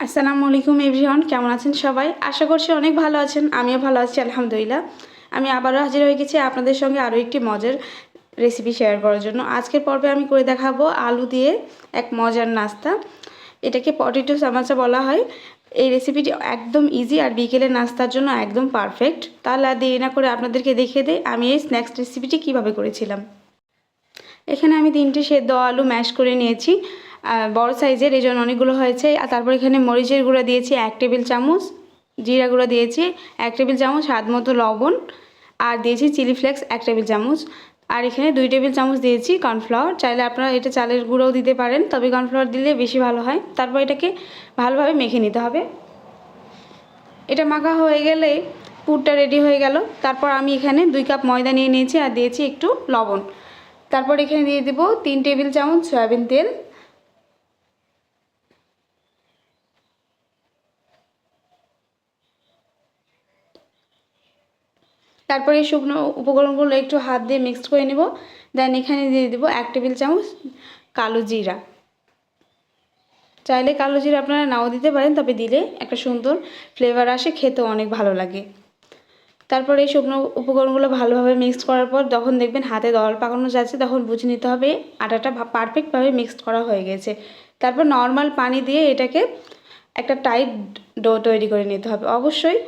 আসসালামু আলাইকুম এভরিওয়ান, কেমন আছেন সবাই? আশা করছি অনেক ভালো আছেন, আমিও ভালো আছি, আলহামদুলিল্লাহ। আমি আবারও হাজির হয়ে গেছি আপনাদের সঙ্গে আরও একটি মজার রেসিপি শেয়ার করার জন্য। আজকের পর্বে আমি করে দেখাবো আলু দিয়ে এক মজার নাস্তা। এটাকে পটেটো সামাচা বলা হয়। এই রেসিপিটি একদম ইজি আর বিকেলের নাস্তার জন্য একদম পারফেক্ট তাহলে আর দেরি না করে আপনাদেরকে দেখিয়ে দেয় আমি এই স্ন্যাক্স রেসিপিটি কীভাবে করেছিলাম। এখানে আমি তিনটে সেদ্ধ আলু ম্যাশ করে নিয়েছি। বড় সাইজের, এই জন্য অনেকগুলো হয়েছে। আর তারপর এখানে মরিচের গুঁড়ো দিয়েছি এক টেবিল চামচ, জিরা গুঁড়ো দিয়েছি এক টেবিল চামচ, স্বাদ মতো লবণ, আর দিয়েছি চিলি ফ্লেক্স এক টেবিল চামচ। আর এখানে দুই টেবিল চামচ দিয়েছি কর্নফ্লাওয়ার। চাইলে আপনারা এটা চালের গুঁড়োও দিতে পারেন, তবে কর্নফ্লাওয়ার দিলে বেশি ভালো হয়। তারপর এটাকে ভালোভাবে মেখে নিতে হবে। এটা মাখা হয়ে গেলে পুরটা রেডি হয়ে গেল। তারপর আমি এখানে দুই কাপ ময়দা নিয়ে নিয়েছি আর দিয়েছি একটু লবণ। তারপর এখানে দিয়ে দেবো তিন টেবিল চামচ সয়াবিন তেল। তারপরে এই শুকনো উপকরণগুলো একটু হাত দিয়ে মিক্সড করে নেব। দেন এখানে দিয়ে দেবো এক টেবিল চামচ কালো জিরা। চাইলে কালো জিরা আপনারা নাও দিতে পারেন, তবে দিলে একটা সুন্দর ফ্লেভার আসে খেতে অনেক ভালো লাগে। তারপরে এই শুকনো উপকরণগুলো ভালোভাবে মিক্সড করার পর যখন দেখবেন হাতে দল পাকানো যাচ্ছে, তখন বুঝে নিতে হবে আটাটা পারফেক্টভাবে মিক্সড করা হয়ে গেছে। তারপর নর্মাল পানি দিয়ে এটাকে একটা টাইট ডো তৈরি করে নিতে হবে। অবশ্যই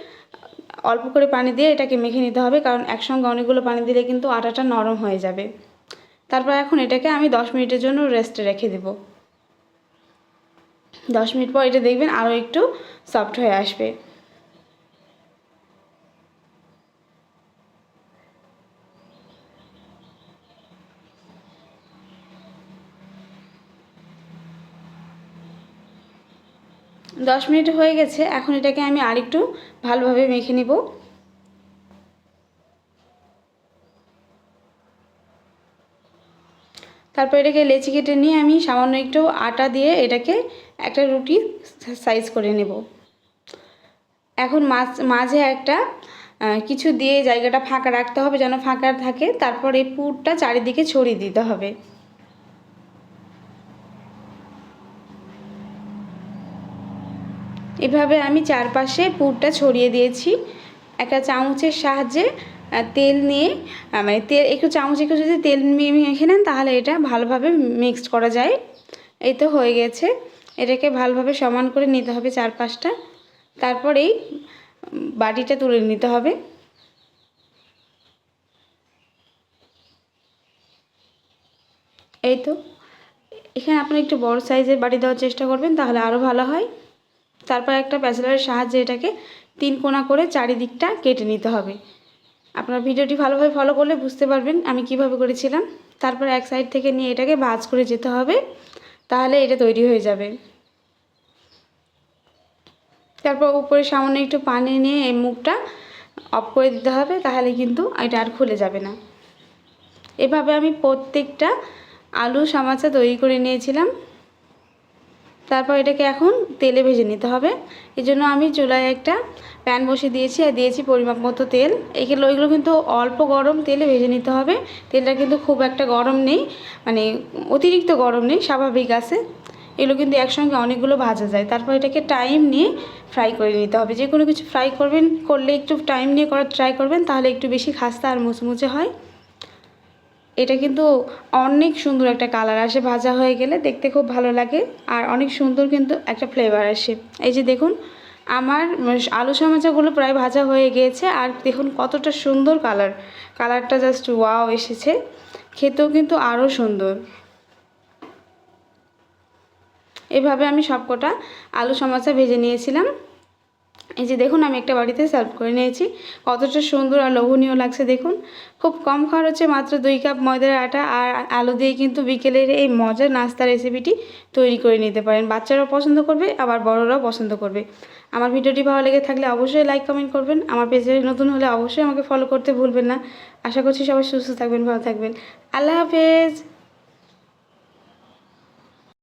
অল্প করে পানি দিয়ে এটাকে মেখে নিতে হবে, কারণ একসঙ্গে অনেকগুলো পানি দিলে কিন্তু আটাটা নরম হয়ে যাবে। তারপর এখন এটাকে আমি দশ মিনিটের জন্য রেস্টে রেখে দেব। দশ মিনিট পর এটা দেখবেন আরও একটু সফট হয়ে আসবে। দশ মিনিট হয়ে গেছে, এখন এটাকে আমি আরেকটু ভালোভাবে মেখে নিব। তারপর এটাকে লেচি কেটে নিয়ে আমি সামান্য একটু আটা দিয়ে এটাকে একটা রুটি সাইজ করে নেব। এখন মাছ, মাঝে একটা কিছু দিয়ে জায়গাটা ফাঁকা রাখতে হবে যেন ফাঁকা থাকে, তারপর এই পুরটা চারিদিকে ছড়িয়ে দিতে হবে। এভাবে আমি চারপাশে পুরটা ছড়িয়ে দিয়েছি। একটা চামচের সাহায্যে তেল নিয়ে মানে তেল, একটু চামচ, একটু যদি তেল মি- মেখে নেন তাহলে এটা ভালোভাবে মিক্সড করা যায়। এই তো হয়ে গেছে। এটাকে ভালোভাবে সমান করে নিতে হবে চারপাশটা। তারপর এই বাটিটা তুলে নিতে হবে। এই তো। এখানে আপনি একটু বড় সাইজের বাটি দেওয়ার চেষ্টা করবেন, তাহলে আরও ভালো হয়। তারপর একটা প্যাচেলারের সাহায্যে এটাকে তিন কোণা করে চারিদিকটা কেটে নিতে হবে। আপনার ভিডিওটি ভালোভাবে ফলো করলে বুঝতে পারবেন আমি কীভাবে করেছিলাম। তারপর এক সাইড থেকে নিয়ে এটাকে ভাজ করে যেতে হবে, তাহলে এটা তৈরি হয়ে যাবে। তারপর উপরে সামান্য একটু পানি নিয়ে এই মুখটা অফ করে দিতে হবে, তাহলে কিন্তু এটা আর খুলে যাবে না। এভাবে আমি প্রত্যেকটা আলু সামাচা তৈরি করে নিয়েছিলাম। তারপর এটাকে এখন তেলে ভেজে নিতে হবে। এই জন্য আমি চুলায় একটা প্যান বসিয়ে দিয়েছি আর দিয়েছি পরিমাপ মতো তেল। এগুলো ওইগুলো কিন্তু অল্প গরম তেলে ভেজে নিতে হবে। তেলটা কিন্তু খুব একটা গরম নেই মানে অতিরিক্ত গরম নেই, স্বাভাবিক আছে। এগুলো কিন্তু একসঙ্গে অনেকগুলো ভাজা যায়। তারপর এটাকে টাইম নিয়ে ফ্রাই করে নিতে হবে। যে কোনো কিছু ফ্রাই করবেন, করলে একটু টাইম নিয়ে করার, ট্রাই করবেন, তাহলে একটু বেশি খাস্তা আর মুচমুচে হয়। এটা কিন্তু অনেক সুন্দর একটা কালার আসে, ভাজা হয়ে গেলে দেখতে খুব ভালো লাগে আর অনেক সুন্দর কিন্তু একটা ফ্লেভার আসে। এই যে দেখুন, আমার আলু সমাচাগুলো প্রায় ভাজা হয়ে গিয়েছে আর দেখুন কতটা সুন্দর কালার কালারটা জাস্ট ওয়াও এসেছে, খেতেও কিন্তু আরও সুন্দর। এভাবে আমি সবকটা আলু সমাচা ভেজে নিয়েছিলাম। এই যে দেখুন, আমি একটা বাড়িতে সার্ভ করে নিয়েছি। কতটা সুন্দর আর লোভনীয় লাগছে দেখুন। খুব কম খরচে মাত্র দুই কাপ ময়দার আটা আর আলু দিয়ে কিন্তু বিকেলের এই মজার নাস্তা রেসিপিটি তৈরি করে নিতে পারেন। বাচ্চারাও পছন্দ করবে, আবার বড়রাও পছন্দ করবে। আমার ভিডিওটি ভালো লেগে থাকলে অবশ্যই লাইক কমেন্ট করবেন। আমার পেজে নতুন হলে অবশ্যই আমাকে ফলো করতে ভুলবেন না। আশা করছি সবাই সুস্থ থাকবেন, ভালো থাকবেন। আল্লাহ হাফেজ!